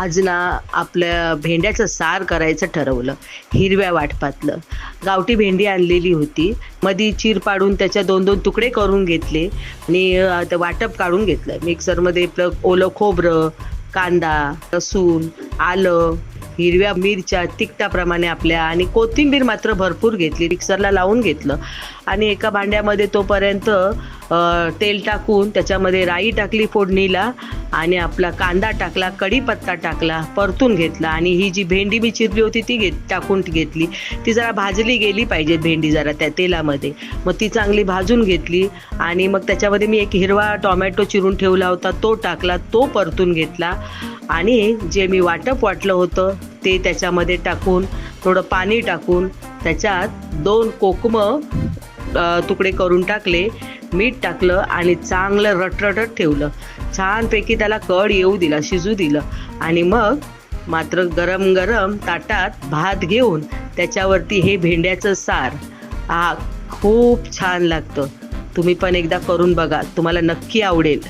आज ना आपल्या भेंड्याचं सार करायचं ठरवलं हिरव्या वाटपातलं. गावठी भेंडी आणलेली होती. मधी चीर पाडून त्याच्या दोन दोन तुकडे करून घेतले आणि वाटप काढून घेतलं. मिक्सरमध्ये आपलं ओलं खोबरं कांदा लसूण आलं हिरव्या मिरच्या तिखटाप्रमाणे आपल्या आणि कोथिंबीर मात्र भरपूर घेतली. मिक्सरला लावून घेतलं. आणि एका भांड्यामध्ये तोपर्यंत तेल टाकून त्याच्यामध्ये राई टाकली फोडणीला आणि आपला कांदा टाकला कढीपत्ता टाकला परतून घेतला आणि ही जी भेंडी मी चिरली होती ती घेत टाकून घेतली. ती जरा भाजली गेली पाहिजे भेंडी जरा त्या तेलामध्ये. मग ती चांगली भाजून घेतली आणि मग त्याच्यामध्ये मी एक हिरवा टोमॅटो चिरून ठेवला होता तो टाकला तो परतून घेतला आणि जे मी वाटप वाटलं होतं ते त्याच्यामध्ये टाकून थोडं पाणी टाकून त्याच्यात दोन कोकमं तुकडे करून टाकले. मीठ टाकलं आणि चांगलं रटरटत ठेवलं. छानपैकी त्याला कड येऊ दिला शिजू दिलं. आणि मग मात्र गरम गरम ताटात भात घेऊन त्याच्यावरती हे भेंड्याचं सार. हा खूप छान लागतं. तुम्ही पण एकदा करून बघा. तुम्हाला नक्की आवडेल.